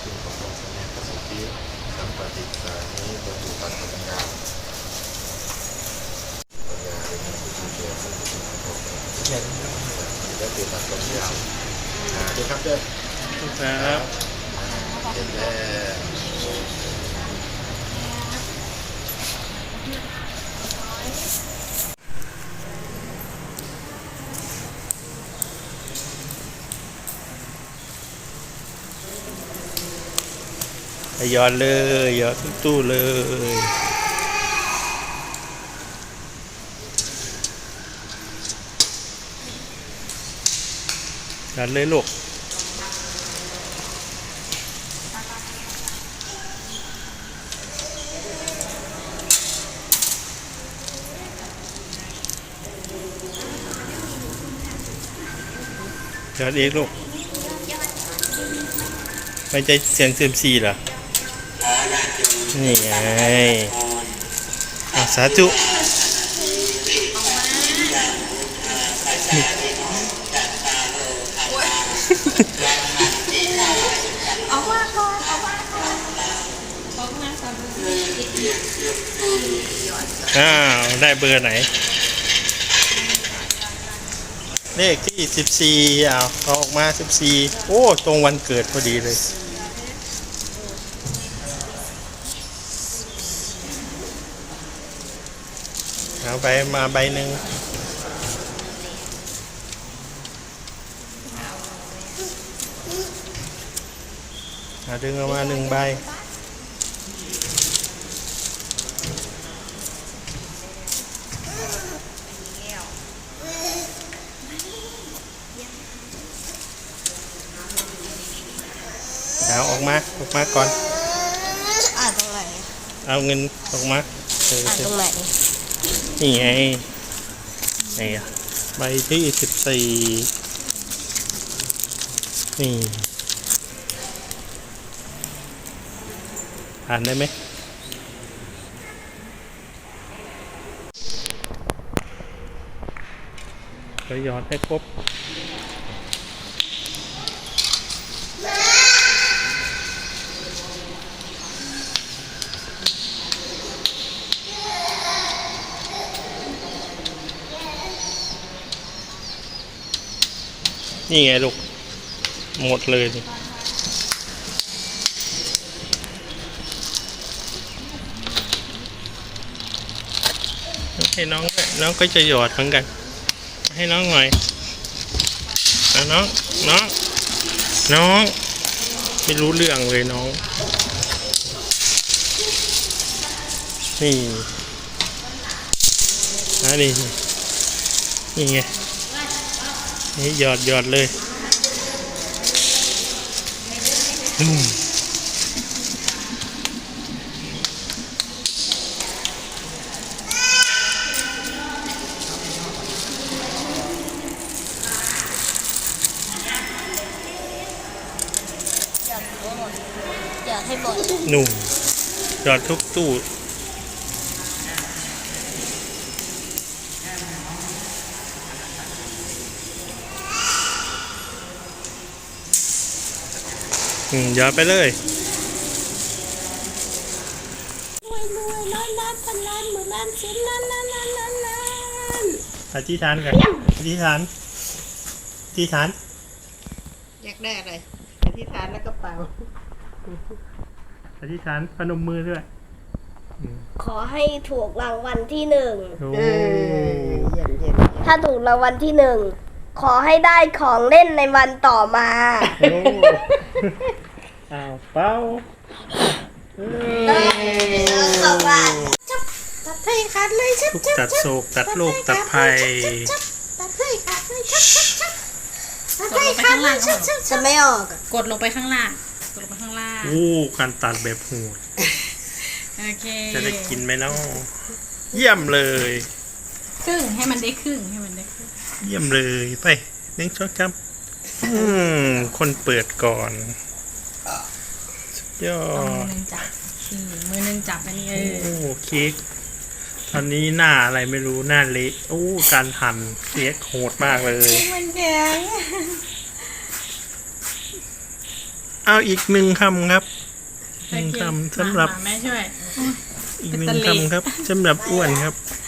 เป็นเกียรติเป็นที่พึ่งของพระสัมมาสัมพุทธเจ้าสัมปติสานิบรรจุปัญญาปัญญาปัญญาเลยนะที่เป็นเกียรติเป็นที่พึ่งของพระสัมมาสัมพุทธเจ้าและเป็นปัญญาอ่าดีครับเด้อครับเห็นแล้ว ยอดเลยยอดทุกตู้เลยหยอดเลยลูกหยอดเองลูก ไม่ใจเสียงเซยมซีเหรอ นี่ไงอะสาธุเอาว่าก่อนเอาว่าก่อนบอกมาก่อนอ้าวได้เบอร์ไหน เลขที่สิบสี่อ้าวเอาออกมาสิบสี่โอ้ ตรงวันเกิดพอดีเลย เอาไปมาใบหนึ่งเอาดึงออกมาหนึ่งใบเอาออกมา ออกมาก่อน อ่านตรงไหน เอาเงินออกมาเอออ่านตรงไหน นี่ไงนี่อะใบที่สิบสี่นี่ อ่านได้ไหมก็หยอดให้ครบ นี่ไงลูก หมดเลยให้น้องด้วยน้องก็จะหยอดเหมือนกัน ให้น้องหน่อยน้อง น้อง น้อง ไม่รู้เรื่องเลยน้อง นี่อะนี่นี่นี่ไง นี่หยอดหยอดเลยอืมอยากให้หมดหนุ่มหยอดทุกตู้ อืมหยอดไปเลยรวยรวยร้อยล้านพันล้านหมื่นล้านแสนล้านล้านล้านล้านล้านอธิษฐานกันอธิษฐานอธิษฐาน อยากได้อะไรอธิษฐานแล้วก็เป่า อธิษฐานพนมมือด้วยขอให้ถูกรางวัลที่หนึ่ง โอ้ เออเยี่ยมเยี่ยม ถ้าถูกรางวัลที่หนึ่ง ขอให้ได้ของเล่นในวันต่อมา โอ้อ้าวเป้าเออตัดให้ขาดเลยชับทุกชับตัดโศกตัดโรคตัดภัยตัดให้ขาดเลยชับชับชับตัดให้ขาดเลยชับชับจะไม่ออกอะกดลงไปข้างล่าง กดลงไปข้างล่างโอ้การตัดแบบโหดโอเคจะได้กินไหมเนาะเยี่ยมเลย ครึ่งให้มันได้ครึ่งให้มันได้ครึ่ง เยี่ยมเลยไปหนึ่งช้อนครับอืมคนเปิดก่อนสุดยอเอามือด หนึงจับนี่มือหนึงจับอันนี้เออโอ้เค้กตอนนี้หน้าอะไรไม่รู้หน้าเละโอ้การหั่นเค้กโหดมากเลย มันแข็งเอาอีกหนึ่งคำครับหนึ่งคำสำหรับมาแม่ช่วย อีกหนึ่งคำครับสำหรับอ้วนครับอ